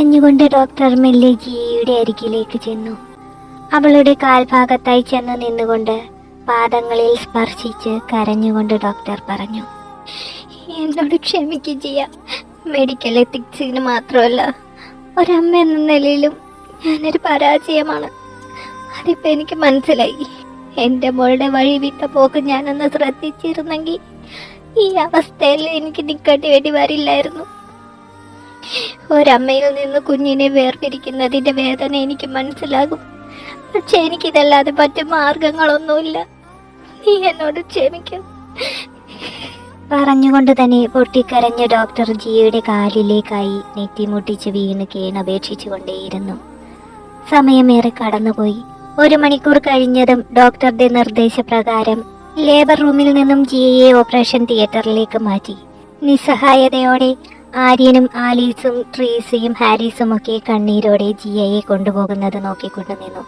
കരഞ്ഞുകൊണ്ട് ഡോക്ടർ മെല്ലെ ജിയുടെ അരികിലേക്ക് ചെന്നു. അവളുടെ കാൽഭാഗത്തായി ചെന്ന് നിന്നുകൊണ്ട് പാദങ്ങളിൽ സ്പർശിച്ച് കരഞ്ഞുകൊണ്ട് ഡോക്ടർ പറഞ്ഞു എന്നോട് ക്ഷമിക്കുക ജിയ. മെഡിക്കൽ എത്തിക്സിന് മാത്രമല്ല ഒരമ്മ എന്ന നിലയിലും ഞാനൊരു പരാജയമാണ്. അതിപ്പോൾ എനിക്ക് മനസ്സിലായി. എന്റെ മോളുടെ വഴി വിട്ട പോക്ക് ഞാനൊന്ന് ശ്രദ്ധിച്ചിരുന്നെങ്കിൽ ഈ അവസ്ഥയിൽ എനിക്ക് നിൽക്കേണ്ടി വേണ്ടി വരില്ലായിരുന്നു. ഒരമ്മയിൽ നിന്ന് കുഞ്ഞിനെ വേർപിരിക്കുന്നതിന്റെ വേദന എനിക്ക് മനസ്സിലാകും. പക്ഷെ എനിക്കിതല്ലാതെ മറ്റു മാർഗങ്ങളൊന്നുമില്ല. നീ എന്നോട് ക്ഷമിക്കും പറഞ്ഞുകൊണ്ട് തന്നെ പൊട്ടിക്കരഞ്ഞ ഡോക്ടർ ജിയുടെ കാലിലേക്കായി നെറ്റിമുട്ടിച്ച് വീണ് കേണപേക്ഷിച്ചു കൊണ്ടേയിരുന്നു സമയമേറെ കടന്നുപോയി. ഒരു മണിക്കൂർ കഴിഞ്ഞതും ഡോക്ടറുടെ നിർദ്ദേശപ്രകാരം ലേബർ റൂമിൽ നിന്നും ജിയയെ ഓപ്പറേഷൻ തിയേറ്ററിലേക്ക് മാറ്റി. നിസ്സഹായതയോടെ ആര്യനും ആലീസും ട്രീസിയും ഹാരിസും ഒക്കെ കണ്ണീരോടെ ജിയയെ കൊണ്ടുപോകുന്നത് നോക്കിക്കൊണ്ടു നിന്നു.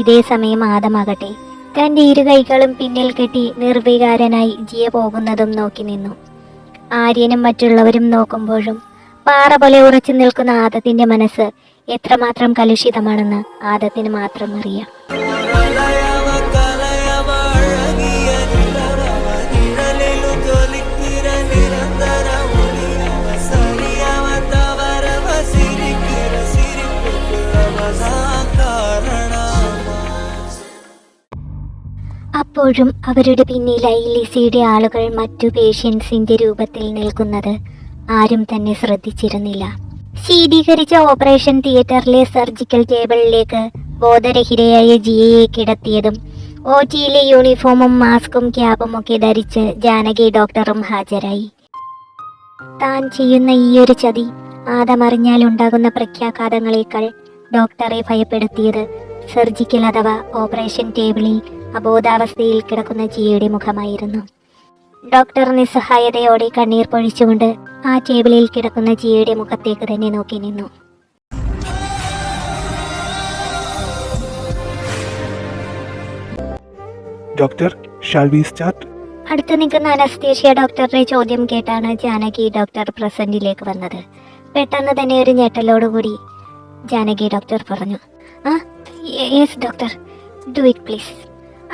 ഇതേ സമയം ആദമാകട്ടെ. തന്റെ ഇരു കൈകളും പിന്നിൽ കെട്ടി നിർവികാരനായി ജിയ പോകുന്നതും നോക്കി നിന്നു. ആര്യനും മറ്റുള്ളവരും നോക്കുമ്പോഴും പാറ പോലെ ഉറച്ചു നിൽക്കുന്ന ആദത്തിന്റെ മനസ്സ് എത്രമാത്രം കലുഷിതമാണെന്ന് ആദത്തിന് മാത്രം അറിയാം. അപ്പോഴും അവരുടെ പിന്നിലായി ലിസിയുടെ ആളുകൾ മറ്റു പേഷ്യൻസിന്റെ രൂപത്തിൽ നിൽക്കുന്നത് ആരും തന്നെ ശ്രദ്ധിച്ചിരുന്നില്ല. ശീതീകരിച്ച ഓപ്പറേഷൻ തിയേറ്ററിലെ സർജിക്കൽ ടേബിളിലേക്ക് ബോധരഹിതയായ ജിയയെ കിടത്തിയതും ഒ ടിയിലെ യൂണിഫോമും മാസ്കും ക്യാബും ഒക്കെ ധരിച്ച് ജാനകി ഡോക്ടറും ഹാജരായി. താൻ ചെയ്യുന്ന ഈയൊരു ചതി ആദമറിഞ്ഞാൽ ഉണ്ടാകുന്ന പ്രഖ്യാഘാതങ്ങളേക്കാൾ ഡോക്ടറെ ഭയപ്പെടുത്തിയത് സർജിക്കൽ അഥവാ ഓപ്പറേഷൻ ടേബിളിൽ അബോധാവസ്ഥയിൽ കിടക്കുന്ന ജിയയുടെ മുഖമായിരുന്നു. ഡോക്ടർ നിസ്സഹായതയോടെ കണ്ണീർ പൊഴിച്ചുകൊണ്ട് ആ ടേബിളിൽ കിടക്കുന്ന ജിയയുടെ മുഖത്തേക്ക് തന്നെ നോക്കി നിന്നു. ഡോക്ടർ ഷാൽ വി സ്റ്റാർട്ട് അടുത്ത് നിൽക്കുന്ന അനസ്തേഷ്യ ഡോക്ടറുടെ ചോദ്യം കേട്ടാണ് ജാനകി ഡോക്ടർ പ്രസന്റിലേക്ക് വന്നത്. പെട്ടെന്ന് തന്നെ ഒരു ഞെട്ടലോടുകൂടി ജാനകി ഡോക്ടർ പറഞ്ഞു ആ yes doctor. Do it please.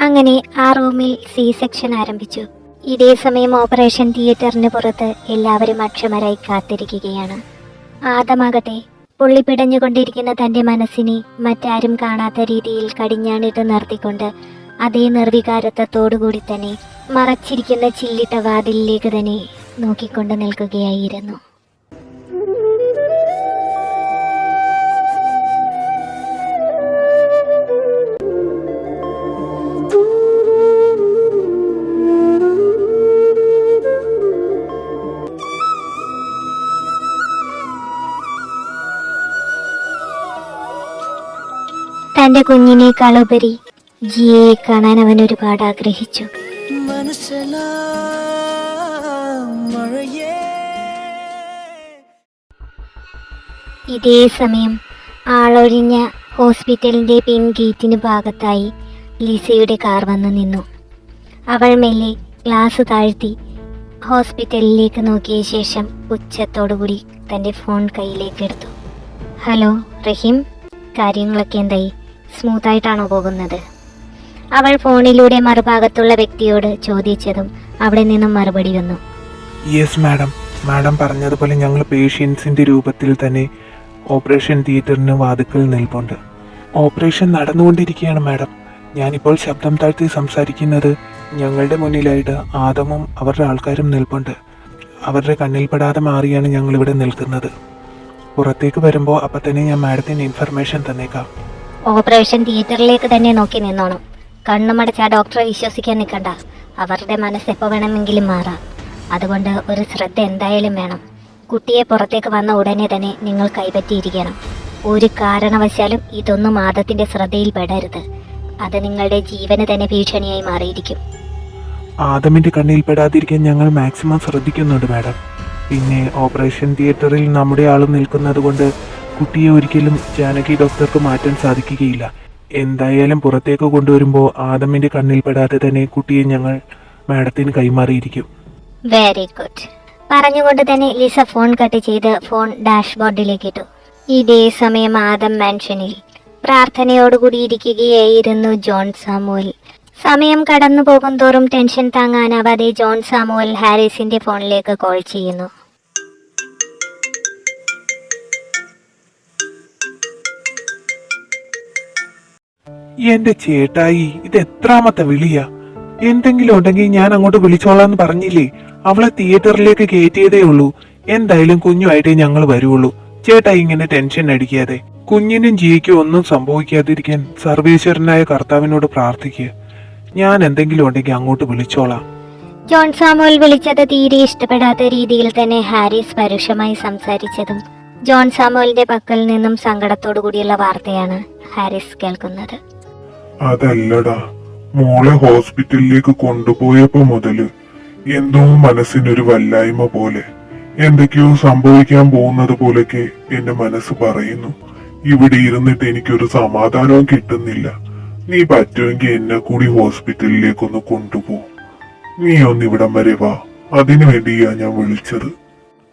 അങ്ങനെ ആ റൂമിൽ സി സെക്ഷൻ ആരംഭിച്ചു. ഇതേ സമയം ഓപ്പറേഷൻ തിയേറ്ററിന് പുറത്ത് എല്ലാവരും അക്ഷമരായി കാത്തിരിക്കുകയാണ്. ആദമാകട്ടെ പൊള്ളിപ്പിടഞ്ഞുകൊണ്ടിരിക്കുന്ന തന്റെ മനസ്സിനെ മറ്റാരും കാണാത്ത രീതിയിൽ കടിഞ്ഞാണിട്ട് നിർത്തിക്കൊണ്ട് അതേ നിർവികാരത്വത്തോടുകൂടി തന്നെ മറച്ചിരിക്കുന്ന ചില്ലിട്ട വാതിലിലേക്ക് തന്നെ നോക്കിക്കൊണ്ട് നിൽക്കുകയായിരുന്നു. തന്റെ കുഞ്ഞിനേക്കാളുപരി ജിയെ കാണാൻ അവൻ ഒരുപാട് ആഗ്രഹിച്ചു. ഇതേ സമയം ആളൊഴിഞ്ഞ ഹോസ്പിറ്റലിന്റെ പിൻ ഗേറ്റിന് ഭാഗത്തായി ലിസയുടെ കാർ വന്നു നിന്നു. അവൾ മെല്ലെ ഗ്ലാസ് താഴ്ത്തി ഹോസ്പിറ്റലിലേക്ക് നോക്കിയ ശേഷം ഉച്ചത്തോടുകൂടി തന്റെ ഫോൺ കയ്യിലേക്ക് എടുത്തു. ഹലോ റഹീം? കാര്യങ്ങളൊക്കെ എന്തായി? സ്മൂത്തായിട്ടാണോ പോകുന്നത്? അവൾ ഫോണിലൂടെ മറുഭാഗത്തുള്ള വ്യക്തിയോട് ചോദിച്ചതും അവിടെ നിന്നും മറുപടി വന്നു. യെസ് മാഡം മാഡം പറഞ്ഞതുപോലെ ഞങ്ങൾ പേഷ്യൻസിന്റെ രൂപത്തിൽ തന്നെ ഓപ്പറേഷൻ തിയേറ്ററിന് വാതുക്കൽ നിൽപ്പുണ്ട്. ഓപ്പറേഷൻ നടന്നുകൊണ്ടിരിക്കുകയാണ് മാഡം ഞാനിപ്പോൾ ശബ്ദം താഴ്ത്തി സംസാരിക്കുന്നത് ഞങ്ങളുടെ മുന്നിലായിട്ട് ആദമും അവരുടെ ആൾക്കാരും നിൽപ്പുണ്ട്. അവരുടെ കണ്ണിൽപ്പെടാതെ മാറിയാണ് ഞങ്ങളിവിടെ നിൽക്കുന്നത്. പുറത്തേക്ക് വരുമ്പോൾ അപ്പം തന്നെ ഞാൻ മാഡത്തിന് ഇൻഫർമേഷൻ തന്നേക്കാം. ഓപ്പറേഷൻ തിയേറ്ററിലേക്ക് തന്നെ നോക്കി നിന്നോണം. കണ്ണുമടച്ച ആ ഡോക്ടറെ വിശ്വസിക്കാൻ നിൽക്കണ്ട. അവരുടെ മനസ്സ് എപ്പോൾ വേണമെങ്കിലും മാറാം. അതുകൊണ്ട് ഒരു ശ്രദ്ധ എന്തായാലും വേണം. കുട്ടിയെ പുറത്തേക്ക് വന്ന ഉടനെ തന്നെ നിങ്ങൾ കൈപറ്റിയിരിക്കണം. ഒരു കാരണവശാലും ഇതൊന്നും ആദത്തിന്റെ ശ്രദ്ധയിൽ പെടരുത്. അത് നിങ്ങളുടെ ജീവന് തന്നെ ഭീഷണിയായി മാറിയിരിക്കും. ആദമിന്റെ കണ്ണിൽ പെടാതിരിക്കാൻ ഞങ്ങൾ മാക്സിമം ശ്രദ്ധിക്കുന്നുണ്ട് മാഡം. പിന്നെ ഓപ്പറേഷൻ തിയേറ്ററിൽ നമ്മുടെ ആൾ നിൽക്കുന്നത് കൊണ്ട് കുട്ടിയെ ഒരിക്കലും ജാനകി ഡോക്ടർക്ക് മാറ്റാൻ സാധിക്കുകയില്ല. എന്തായാലും പുറത്തേക്ക് കൊണ്ടുവരുമ്പോൾ ആദമിന്റെ കണ്ണിൽ പെടാതെ തന്നെ കുട്ടിയെ ഞങ്ങൾ മാഡത്തിന് കൈമാറിയിരിക്കും. വെരി ഗുഡ് പറഞ്ഞുകൊണ്ട് തന്നെ ലിസ ഫോൺ കട്ട് ചെയ്ത് ഫോൺ ഡാഷ്ബോർഡിലേക്ക് ഇട്ടു. ഇതേ സമയം ആദം മാൻഷനിൽ പ്രാർത്ഥനയോടുകൂടി ഇരിക്കുകയായിരുന്നു ജോൺ സാമുവൽ. സമയം കടന്നു പോകും തോറും ടെൻഷൻ താങ്ങാനാവാതെ ജോൺ സാമുവൽ ഹാരിസിന്റെ ഫോണിലേക്ക് കോൾ ചെയ്യുന്നു. എന്റെ ചേട്ടായി ഇത് എത്രാമത്തെ വിളിയാ? എന്തെങ്കിലും ഉണ്ടെങ്കിൽ ഞാൻ അങ്ങോട്ട് വിളിച്ചോളാന്ന് പറഞ്ഞില്ലേ? അവളെ തിയേറ്ററിലേക്ക് കയറ്റിയതേ ഉള്ളൂ. എന്തായാലും കുഞ്ഞുമായിട്ടേ ഞങ്ങൾ വരുള്ളൂ ചേട്ടായി ഇങ്ങനെ ടെൻഷൻ അടിക്കാതെ. കുഞ്ഞിനും ജിയ്ക്കും ഒന്നും സംഭവിക്കാതിരിക്കാൻ സർവേശ്വരനായ കർത്താവിനോട് പ്രാർത്ഥിക്കുക ഞാൻ എന്തെങ്കിലും ഉണ്ടെങ്കിൽ അങ്ങോട്ട് വിളിച്ചോളാം. ജോൺ സാമുവൽ വിളിച്ചത് തീരെ ഇഷ്ടപ്പെടാത്ത രീതിയിൽ തന്നെ ഹാരിസ് പരുഷമായി സംസാരിച്ചതും ജോൺ സാമുവലിന്റെ പക്കൽ നിന്നും സങ്കടത്തോടു കൂടിയുള്ള വാർത്തയാണ് ഹാരിസ് കേൾക്കുന്നത്. അതല്ലടാ. മോളെ ഹോസ്പിറ്റലിലേക്ക് കൊണ്ടുപോയപ്പോ മുതൽ എന്തോ മനസ്സിനൊരു വല്ലായ്മ പോലെ. എന്തൊക്കെയോ സംഭവിക്കാൻ പോകുന്നത് പോലൊക്കെ എന്റെ മനസ്സ് പറയുന്നു. ഇവിടെ ഇരുന്നിട്ട് എനിക്കൊരു സമാധാനവും കിട്ടുന്നില്ല. നീ പറ്റുമെങ്കിൽ എന്നെ കൂടി ഹോസ്പിറ്റലിലേക്കൊന്ന് കൊണ്ടുപോ. നീ ഒന്ന് ഇവിടം വരെ വാ. അതിനു വേണ്ടിയാ ഞാൻ വിളിച്ചത്.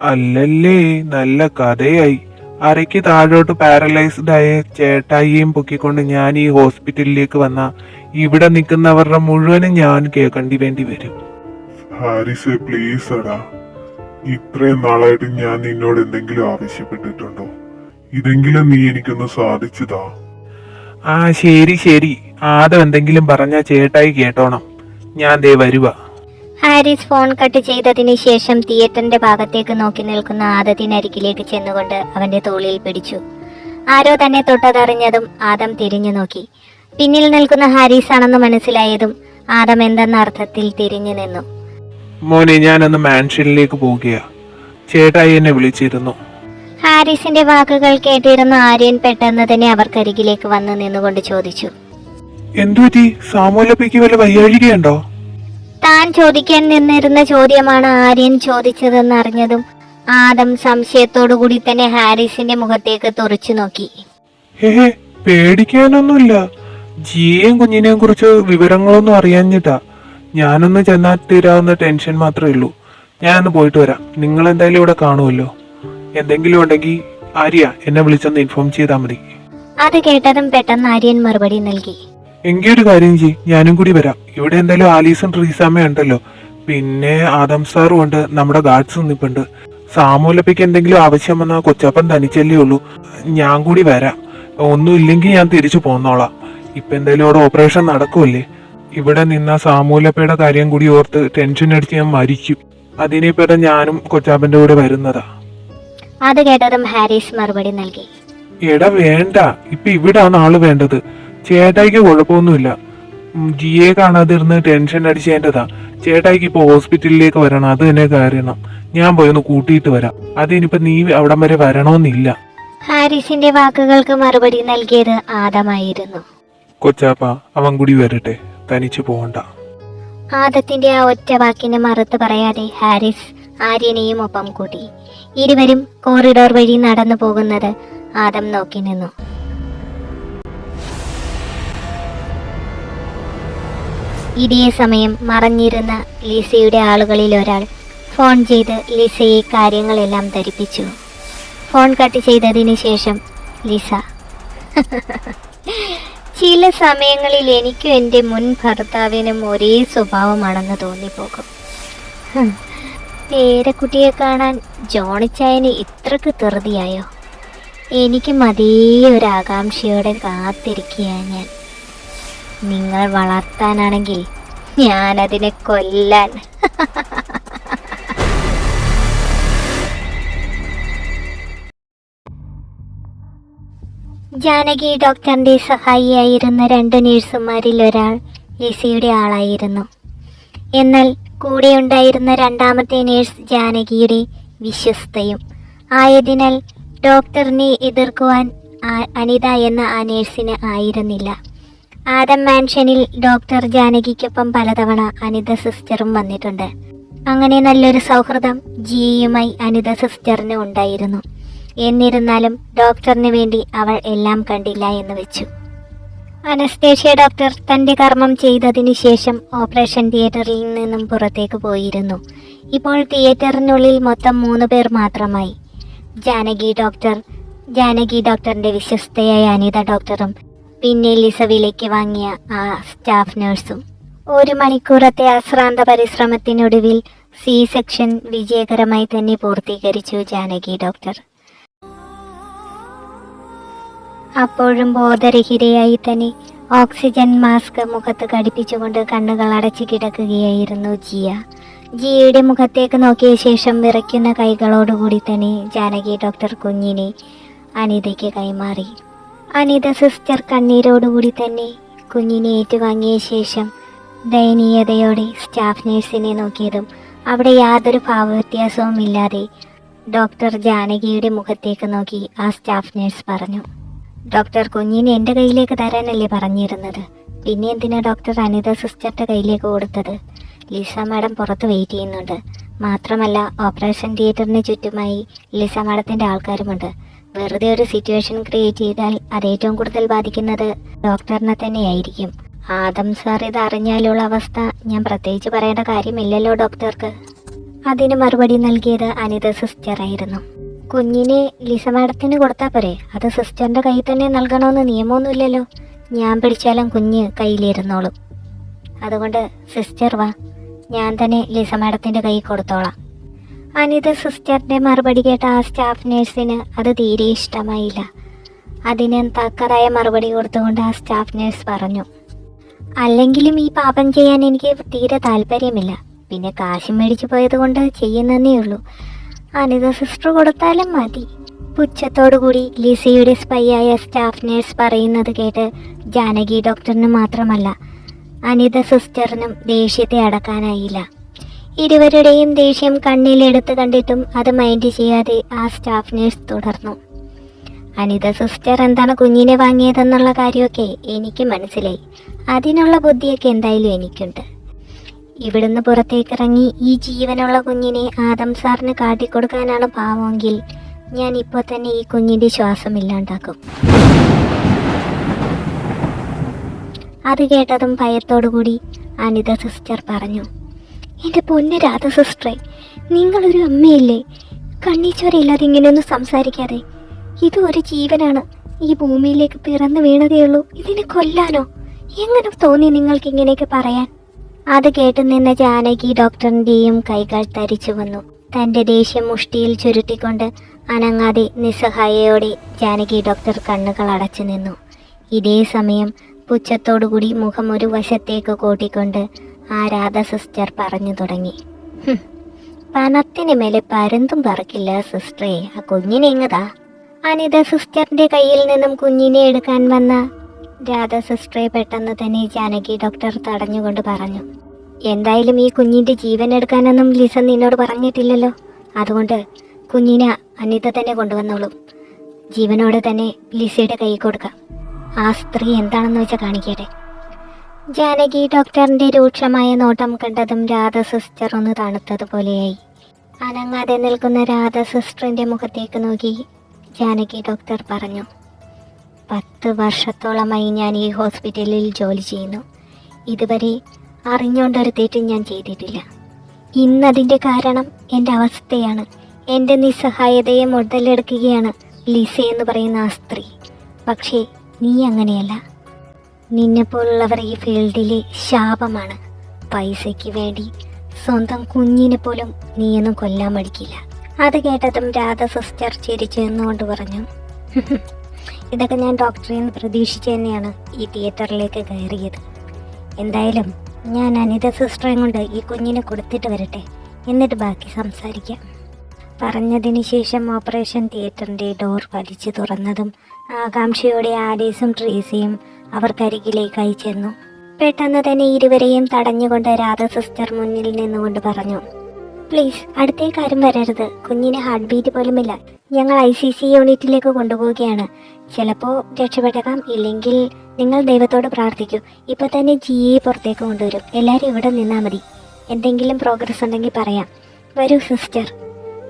അല്ലല്ലേ നല്ല കഥയായി. അരയ്ക്ക് താഴോട്ട് പാരലൈസ്ഡ് ആയ ചേട്ടായിയും പൊക്കിക്കൊണ്ട് ഞാൻ ഈ ഹോസ്പിറ്റലിലേക്ക് വന്ന ഇവിടെ നിൽക്കുന്നവരുടെ മുഴുവനും ഞാൻ കേൾക്കേണ്ടി വേണ്ടി വരും. ഹാരിസ് പ്ലീസ് എടാ. ഇത്രയും നാളായിട്ട് ഞാൻ നിന്നോട് എന്തെങ്കിലും ആവശ്യപ്പെട്ടിട്ടുണ്ടോ? ഇതെങ്കിലും നീ എനിക്കൊന്ന് സാധിച്ചതാ. ആ ശരി ശരി. ആദം എന്തെങ്കിലും പറഞ്ഞാ ചേട്ടായി കേട്ടോണം. ഞാൻ ദേ വരുക ഹാരിസ് ഫോൺ കട്ട് ചെയ്തതിന് ശേഷം തിയേറ്ററിന്റെ ഭാഗത്തേക്ക് നോക്കി നിൽക്കുന്ന ആദത്തിനരികിലേക്ക് ചെന്നുകൊണ്ട് അവന്റെ തോളിൽ പിടിച്ചു. ആരോ തന്നെ തൊട്ടതറിഞ്ഞതും ആദം തിരിഞ്ഞു നോക്കി. പിന്നിൽ നിൽക്കുന്ന ഹാരിസ് ആണെന്ന് മനസ്സിലായതും ആദം എന്തെന്ന അർത്ഥത്തിൽ തിരിഞ്ഞു നിന്നു. മോനെ ഞാനൊന്ന് മാൻഷനിലേക്ക് പോകുക ചേട്ടായി എന്നെ വിളിച്ചിരുന്നു. ഹാരിസിന്റെ വാക്കുകൾ കേട്ടിരുന്ന ആര്യൻ പെട്ടെന്ന് തന്നെ അവർക്കരികിലേക്ക് വന്ന് നിന്നുകൊണ്ട് ചോദിച്ചു. എന്തുപറ്റി? സാമൂലപ്പയ്ക്ക് വല്ല വയ്യാഴികയുണ്ടോ? താൻ ചോദിക്കാൻ നിന്നിരുന്ന ചോദ്യമാണ് ആര്യൻ ചോദിച്ചതെന്ന് അറിഞ്ഞതും ആദം സംശയത്തോടു കൂടി തന്നെ ഹാരിസിന്റെ മുഖത്തേക്ക് തുറച്ചു നോക്കി. പേടിക്കാനൊന്നുമില്ല. ജിയെയും കുഞ്ഞിനെയും കുറിച്ച് വിവരങ്ങളൊന്നും അറിയാഞ്ഞിട്ടാ. ഞാനൊന്ന് ചെന്നാൽ തീരാവുന്ന ടെൻഷൻ മാത്രമേ ഉള്ളൂ. ഞാനൊന്ന് പോയിട്ട് വരാം. നിങ്ങൾ എന്തായാലും ഇവിടെ കാണുമല്ലോ. എന്തെങ്കിലും ഉണ്ടെങ്കിൽ ആര്യ എന്നെ വിളിച്ചൊന്ന് ഇൻഫോം ചെയ്താൽ മതി. അത് കേട്ടതും പെട്ടെന്ന് ആര്യൻ മറുപടി നൽകി. എങ്കിൽ ഒരു കാര്യം ചെയ് ഞാനും കൂടി വരാം. ഇവിടെ എന്തായാലും ആലീസും ട്രീസാമ്മയും ഉണ്ടല്ലോ. പിന്നെ ആദം സാറും ഉണ്ട് നമ്മുടെ ഗാർഡ്സും നിപ്പുണ്ട്. സാമൂലപ്പയ്ക്ക് എന്തെങ്കിലും ആവശ്യം വന്നാൽ കൊച്ചപ്പൻ തനിച്ചല്ലേ ഉള്ളൂ. ഞാൻ കൂടി വരാം. ഒന്നും ഇല്ലെങ്കിൽ ഞാൻ തിരിച്ചു പോന്നോളാം. ഇപ്പൊ എന്തായാലും അവിടെ ഓപ്പറേഷൻ നടക്കുമല്ലേ ഇവിടെ നിന്ന സാമൂലപ്പയുടെ കാര്യം കൂടി ഓർത്ത് ടെൻഷൻ അടിച്ച് ഞാൻ മരിക്കും. അതിനെ പേരെ ഞാനും കൊച്ചാപ്പന്റെ കൂടെ വരുന്നതാ. അത് കേട്ടതും ഹാരിസ് മറുപടി നൽകി. എടാ വേണ്ട ഇപ്പൊ ഇവിടാണ് ആൾ വേണ്ടത്. ചേട്ടായിക്ക് കുഴപ്പമൊന്നുമില്ല. ജിയെ കാണാതിരുന്ന് ടെൻഷൻ അടിച്ചേണ്ടതാ ചേട്ടായിക്ക് ഇപ്പൊ ഹോസ്പിറ്റലിലേക്ക് വരണം അത് തന്നെ കാരണം. ഞാൻ പോയി ഒന്ന് കൂട്ടിയിട്ട് വരാം. അതിനിപ്പോ നീ അവിടം വരെ വരണമെന്നില്ല. ഹാരിസിന്റെ വാക്കുകൾക്ക് മറുപടി നൽകിയത് ആദമായിരുന്നു. കൊച്ചാപ്പ അവൻ കൂടി വരട്ടെ. തനിച്ചു പോകണ്ട ആദത്തിന്റെ ആ ഒറ്റ വാക്കിനെ മറുത്ത് പറയാതെ ഹാരിസ് ആര്യനെയും ഒപ്പം കൂട്ടി. ഇരുവരും കോറിഡോർ വഴി നടന്നു പോകുന്നത് ആദം നോക്കി നിന്നു. ഇതേ സമയം മറഞ്ഞിരുന്ന ലിസയുടെ ആളുകളിൽ ഒരാൾ ഫോൺ ചെയ്ത് ലിസയെ കാര്യങ്ങളെല്ലാം ധരിപ്പിച്ചു. ഫോൺ കട്ട് ചെയ്തതിന് ശേഷം ലിസ ചില സമയങ്ങളിൽ എനിക്കും എന്റെ മുൻ ഭർത്താവിനും ഒരേ സ്വഭാവമാണെന്ന് തോന്നിപ്പോകും. പേരക്കുട്ടിയെ കാണാൻ ജോണിച്ചായന് ഇത്രക്ക് തെറുതിയായോ എനിക്കും അതേ ഒരു ആകാംക്ഷയോടെ കാത്തിരിക്കുകയാണ് ഞാൻ. നിങ്ങൾ വളർത്താനാണെങ്കിൽ ഞാനതിനെ കൊല്ലാൻ. ജാനകി ഡോക്ടറിന്റെ സഹായിയായിരുന്ന രണ്ട് നഴ്സുമാരിൽ ഒരാൾ ലിസിയുടെ ആളായിരുന്നു. എന്നാൽ കൂടെ ഉണ്ടായിരുന്ന രണ്ടാമത്തെ നേഴ്സ് ജാനകിയുടെ വിശ്വസ്തയും. ആയതിനാൽ ഡോക്ടറിനെ എതിർക്കുവാൻ അനിത എന്ന ആ നേഴ്സിന് ആയിരുന്നില്ല. ആദം മാൻഷനിൽ ഡോക്ടർ ജാനകിക്കൊപ്പം പലതവണ അനിത സിസ്റ്ററും വന്നിട്ടുണ്ട്. അങ്ങനെ നല്ലൊരു സൗഹൃദം ജിയുമായി അനിത സിസ്റ്ററിന് ഉണ്ടായിരുന്നു. എന്നിരുന്നാലും ഡോക്ടറിന് വേണ്ടി അവൾ എല്ലാം കണ്ടില്ല എന്ന് വെച്ചു. അനസ്തേഷ്യ ഡോക്ടർ തന്റെ കർമ്മം ചെയ്തതിനു ശേഷം ഓപ്പറേഷൻ തിയേറ്ററിൽ നിന്നും പുറത്തേക്ക് പോയിരുന്നു. ഇപ്പോൾ തിയേറ്ററിനുള്ളിൽ മൊത്തം മൂന്ന് പേർ മാത്രമായി. ജാനകി ഡോക്ടർ ജാനകി ഡോക്ടറിന്റെ വിശ്വസ്തയായ അനിത ഡോക്ടറും പിന്നെ ലിസവിലേക്ക് വാങ്ങിയ ആ സ്റ്റാഫ് നഴ്സും. ഒരു മണിക്കൂറത്തെ അശ്രാന്ത പരിശ്രമത്തിനൊടുവിൽ സി സെക്ഷൻ വിജയകരമായി തന്നെ പൂർത്തീകരിച്ചു ജാനകി ഡോക്ടർ. അപ്പോഴും ബോധരഹിതയായി തന്നെ ഓക്സിജൻ മാസ്ക് മുഖത്ത് ഘടിപ്പിച്ചുകൊണ്ട് കണ്ണുകൾ അടച്ചു കിടക്കുകയായിരുന്നു ജിയ. ജിയയുടെ മുഖത്തേക്ക് നോക്കിയ ശേഷം വിറയ്ക്കുന്ന കൈകളോടുകൂടി തന്നെ ജാനകി ഡോക്ടർ കുഞ്ഞിനെ അനിതയ്ക്ക് കൈമാറി. അനിത സിസ്റ്റർ കണ്ണീരോടുകൂടി തന്നെ കുഞ്ഞിനെ ഏറ്റുവാങ്ങിയ ശേഷം ദയനീയതയോടെ സ്റ്റാഫ് നഴ്സിനെ നോക്കിയതും അവിടെ യാതൊരു ഭാവവ്യത്യാസവും ഇല്ലാതെ ഡോക്ടർ ജാനകിയുടെ മുഖത്തേക്ക് നോക്കി ആ സ്റ്റാഫ് നഴ്സ് പറഞ്ഞു ഡോക്ടർ കുഞ്ഞിനെ എന്റെ കയ്യിലേക്ക് തരാനല്ലേ പറഞ്ഞിരുന്നത്? പിന്നെ എന്തിനാ ഡോക്ടർ അനിത സിസ്റ്ററുടെ കയ്യിലേക്ക് കൊടുത്തത്? ലിസ മാഡം പുറത്ത് വെയിറ്റ് ചെയ്യുന്നുണ്ട്. മാത്രമല്ല ഓപ്പറേഷൻ തിയേറ്ററിന് ചുറ്റുമായി ലിസ മാഡത്തിന്റെ ആൾക്കാരുമുണ്ട്. വെറുതെ ഒരു സിറ്റുവേഷൻ ക്രിയേറ്റ് ചെയ്താൽ അത് ഏറ്റവും കൂടുതൽ ബാധിക്കുന്നത് ഡോക്ടറിനെ തന്നെയായിരിക്കും. ആദം സാർ ഇത് അറിഞ്ഞാലുള്ള അവസ്ഥ ഞാൻ പ്രത്യേകിച്ച് പറയേണ്ട കാര്യമില്ലല്ലോ ഡോക്ടർക്ക് അതിന് മറുപടി നൽകിയത് അനിത സിസ്റ്ററായിരുന്നു കുഞ്ഞിനെ ലിസ മാഡത്തിന് കൊടുത്താൽ പോരെ? അത് സിസ്റ്ററിന്റെ കയ്യിൽ തന്നെ നൽകണമെന്ന് നിയമമൊന്നുമില്ലല്ലോ. ഞാൻ പിടിച്ചാലും കുഞ്ഞ് കയ്യിലിരുന്നോളും. അതുകൊണ്ട് സിസ്റ്റർ വാ. ഞാൻ തന്നെ ലിസ മാഡത്തിന്റെ കൈ കൊടുത്തോളാം. അനിത സിസ്റ്ററിന്റെ മറുപടി കേട്ട ആ സ്റ്റാഫ് നേഴ്സിന് അത് തീരെ ഇഷ്ടമായില്ല. അതിന് തക്കതായ മറുപടി കൊടുത്തുകൊണ്ട് ആ സ്റ്റാഫ് നേഴ്സ് പറഞ്ഞു അല്ലെങ്കിലും ഈ പാപം ചെയ്യാൻ എനിക്ക് തീരെ താല്പര്യമില്ല. പിന്നെ കാശ് മേടിച്ചു പോയത് കൊണ്ട് ചെയ്യുന്നതേ ഉള്ളൂ. അനിത സിസ്റ്റർ കൊടുത്താലും മതി. പുച്ഛത്തോടുകൂടി ലിസയുടെ സ്പൈയായ സ്റ്റാഫ് നേഴ്സ് പറയുന്നത് കേട്ട് ജാനകി ഡോക്ടറിന് മാത്രമല്ല അനിത സിസ്റ്ററിനും ദേഷ്യത്തെ അടക്കാനായില്ല. ഇരുവരുടെയും ദേഷ്യം കണ്ണിലെടുത്ത് കണ്ടിട്ടും അത് മൈൻഡ് ചെയ്യാതെ ആ സ്റ്റാഫ് നേഴ്സ് തുടർന്നു. അനിത സിസ്റ്റർ എന്താണ് കുഞ്ഞിനെ വാങ്ങിയതെന്നുള്ള കാര്യമൊക്കെ എനിക്ക് മനസ്സിലായി. അതിനുള്ള ബുദ്ധിയൊക്കെ എന്തായാലും എനിക്കുണ്ട്. ഇവിടുന്ന് പുറത്തേക്കിറങ്ങി ഈ ജീവനുള്ള കുഞ്ഞിനെ ആദം സാറിന് കാട്ടിക്കൊടുക്കാനാണ് പാവമെങ്കിൽ ഞാൻ ഇപ്പോൾ തന്നെ ഈ കുഞ്ഞിന്റെ ശ്വാസം ഇല്ലാണ്ടാക്കും. അത് കേട്ടതും ഭയത്തോടുകൂടി അനിത സിസ്റ്റർ പറഞ്ഞു എന്റെ പൊന്ന് രാധ സിസ്റ്ററെ നിങ്ങളൊരു അമ്മയല്ലേ? കണ്ണീച്ചോരയില്ലാതെ ഇങ്ങനെയൊന്നും സംസാരിക്കാതെ. ഇത് ഒരു ജീവനാണ്. ഈ ഭൂമിയിലേക്ക് പിറന്നു വീണതേ ഉള്ളൂ. ഇതിനെ കൊല്ലാനോ? എങ്ങനെ തോന്നി നിങ്ങൾക്ക് ഇങ്ങനെയൊക്കെ പറയാൻ? അത് കേട്ടു നിന്ന ജാനകി ഡോക്ടറിന്റെയും കൈകൾ തരിച്ചു വന്നു. തന്റെ ദേഷ്യം മുഷ്ടിയിൽ ചുരുട്ടിക്കൊണ്ട് അനങ്ങാതെ നിസ്സഹായയോടെ ജാനകി ഡോക്ടർ കണ്ണുകൾ അടച്ചു നിന്നു. ഇതേ സമയം പുച്ഛത്തോടുകൂടി മുഖം ഒരു വശത്തേക്ക് കൂട്ടിക്കൊണ്ട് ആ രാധ സിസ്റ്റർ പറഞ്ഞു തുടങ്ങി. "ഹും, പണത്തിന് മേലെ പരുന്തും പറക്കില്ല സിസ്റ്ററെ. ആ കുഞ്ഞിനെ എങ്ങതാ? അനിത സിസ്റ്ററിന്റെ കയ്യിൽ നിന്നും കുഞ്ഞിനെ എടുക്കാൻ വന്ന രാധ സിസ്റ്ററെ പെട്ടെന്ന് തന്നെ ജാനകി ഡോക്ടർ തടഞ്ഞുകൊണ്ട് പറഞ്ഞു. എന്തായാലും ഈ കുഞ്ഞിന്റെ ജീവൻ എടുക്കാനൊന്നും ലിസ നിന്നോട് പറഞ്ഞിട്ടില്ലല്ലോ. അതുകൊണ്ട് കുഞ്ഞിനെ അനിത തന്നെ കൊണ്ടുവന്നോളും. ജീവനോടെ തന്നെ ലിസയുടെ കൈ കൊടുക്കാം. ആ സ്ത്രീ എന്താണെന്ന് വെച്ചാൽ കാണിക്കട്ടെ. ജാനകി ഡോക്ടറിന്റെ രൂക്ഷമായ നോട്ടം കണ്ടതും രാധ സിസ്റ്റർ ഒന്ന് തണുത്തതുപോലെയായി അനങ്ങാതെ നിൽക്കുന്ന രാധ സിസ്റ്ററിന്റെ മുഖത്തേക്ക് നോക്കി ജാനകി ഡോക്ടർ പറഞ്ഞു പത്ത് വർഷത്തോളമായി ഞാൻ ഈ ഹോസ്പിറ്റലിൽ ജോലി ചെയ്യുന്നു. ഇതുവരെ അറിഞ്ഞുകൊണ്ടൊരു തെറ്റും ഞാൻ ചെയ്തിട്ടില്ല. ഇന്നതിന്റെ കാരണം എന്റെ അവസ്ഥയാണ്. എന്റെ നിസ്സഹായതയെ മുതലെടുക്കുകയാണ് ലിസ എന്ന് പറയുന്ന ആ സ്ത്രീ. പക്ഷേ നീ അങ്ങനെയല്ല. നിന്നെപ്പോലുള്ളവർ ഈ ഫീൽഡിലെ ശാപമാണ്. പൈസയ്ക്ക് വേണ്ടി സ്വന്തം കുഞ്ഞിനെ പോലും നീയൊന്നും കൊല്ലാൻ മടിക്കില്ല. അത് കേട്ടതും രാധ സിസ്റ്റർ ചിരിച്ചു എന്നുകൊണ്ട് പറഞ്ഞു ഇതൊക്കെ ഞാൻ ഡോക്ടറിൽ നിന്ന് പ്രതീക്ഷിച്ച് തന്നെയാണ് ഈ തിയേറ്ററിലേക്ക് കയറിയത്. എന്തായാലും ഞാൻ അനിത സിസ്റ്ററേയും കൊണ്ട് ഈ കുഞ്ഞിനെ കൊടുത്തിട്ട് വരട്ടെ. എന്നിട്ട് ബാക്കി സംസാരിക്കാം. പറഞ്ഞതിന് ശേഷം ഓപ്പറേഷൻ തിയേറ്ററിന്റെ ഡോർ വലിച്ചു തുറന്നതും ആകാംക്ഷയോടെ ആലീസും ട്രീസിയും അവർക്കരികിലേക്കായി ചെന്നു പെട്ടെന്ന് തന്നെ ഇരുവരെയും തടഞ്ഞുകൊണ്ട് രാധ സിസ്റ്റർ മുന്നിൽ നിന്നുകൊണ്ട് പറഞ്ഞു പ്ലീസ് അടുത്തേക്ക് ആരും വരരുത്. കുഞ്ഞിന് ഹാർട്ട് ബീറ്റ് പോലുമില്ല. ഞങ്ങൾ ഐ സി സി യൂണിറ്റിലേക്ക് കൊണ്ടുപോവുകയാണ്. ചിലപ്പോൾ രക്ഷപ്പെട്ടേക്കാം ഇല്ലെങ്കിൽ നിങ്ങൾ ദൈവത്തോട് പ്രാർത്ഥിക്കൂ. ഇപ്പൊ തന്നെ ജിയെ പുറത്തേക്ക് കൊണ്ടുവരും. എല്ലാവരും ഇവിടെ നിന്നാൽ മതി. എന്തെങ്കിലും പ്രോഗ്രസ് ഉണ്ടെങ്കിൽ പറയാം. വരൂ സിസ്റ്റർ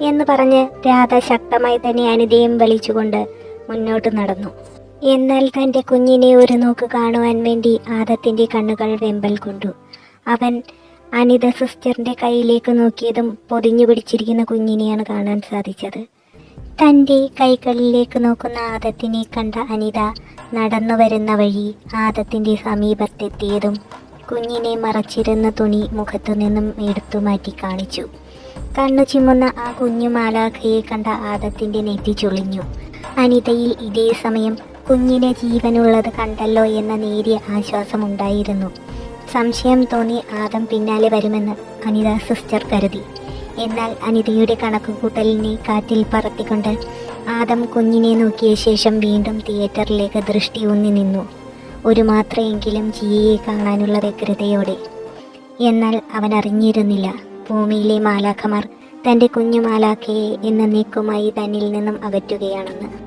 എന്ന് പറഞ്ഞ് രാധ ശക്തമായി തന്നെ അനിതയും വലിച്ചുകൊണ്ട് മുന്നോട്ട് നടന്നു. എന്നാൽ തന്റെ കുഞ്ഞിനെ ഒരു നോക്ക് കാണുവാൻ വേണ്ടി ആദത്തിന്റെ കണ്ണുകൾ വെമ്പൽ കൊണ്ടു. അവൻ അനിത സിസ്റ്ററിന്റെ കയ്യിലേക്ക് നോക്കിയതും പൊതിഞ്ഞു പിടിച്ചിരിക്കുന്ന കുഞ്ഞിനെയാണ് കാണാൻ സാധിച്ചത്. തന്റെ കൈകളിലേക്ക് നോക്കുന്ന ആദത്തിനെ കണ്ട അനിത നടന്നു വരുന്ന വഴി ആദത്തിന്റെ സമീപത്തെത്തിയതും കുഞ്ഞിനെ മറച്ചിരുന്ന തുണി മുഖത്തു നിന്നും എടുത്തു മാറ്റി കാണിച്ചു. കണ്ണു ചിമ്മുന്ന ആ കുഞ്ഞു മാലാഖയെ കണ്ട ആദത്തിന്റെ നെറ്റി ചുളിഞ്ഞു. അനിതയിൽ ഇതേ സമയം കുഞ്ഞിന് ജീവനുള്ളത് കണ്ടല്ലോ എന്ന നേരിയ ആശ്വാസമുണ്ടായിരുന്നു. സംശയം തോന്നി ആദം പിന്നാലെ വരുമെന്ന് അനിത സിസ്റ്റർ കരുതി. എന്നാൽ അനിതയുടെ കണക്കുകൂട്ടലിനെ കാറ്റിൽ പറത്തിക്കൊണ്ട് ആദം കുഞ്ഞിനെ നോക്കിയ ശേഷം വീണ്ടും തിയേറ്ററിലേക്ക് ദൃഷ്ടി ഊന്നി നിന്നു. ഒരു മാത്രയെങ്കിലും ജിയയെ കാണാനുള്ള വ്യഗ്രതയോടെ. എന്നാൽ അവൻ അറിഞ്ഞിരുന്നില്ല. ഭൂമിയിലെ മാലാഖമാർ തന്റെ കുഞ്ഞു മാലാഖയെ എന്ന എന്നേക്കുമായി തന്നിൽ നിന്നും അകറ്റുകയാണെന്ന്.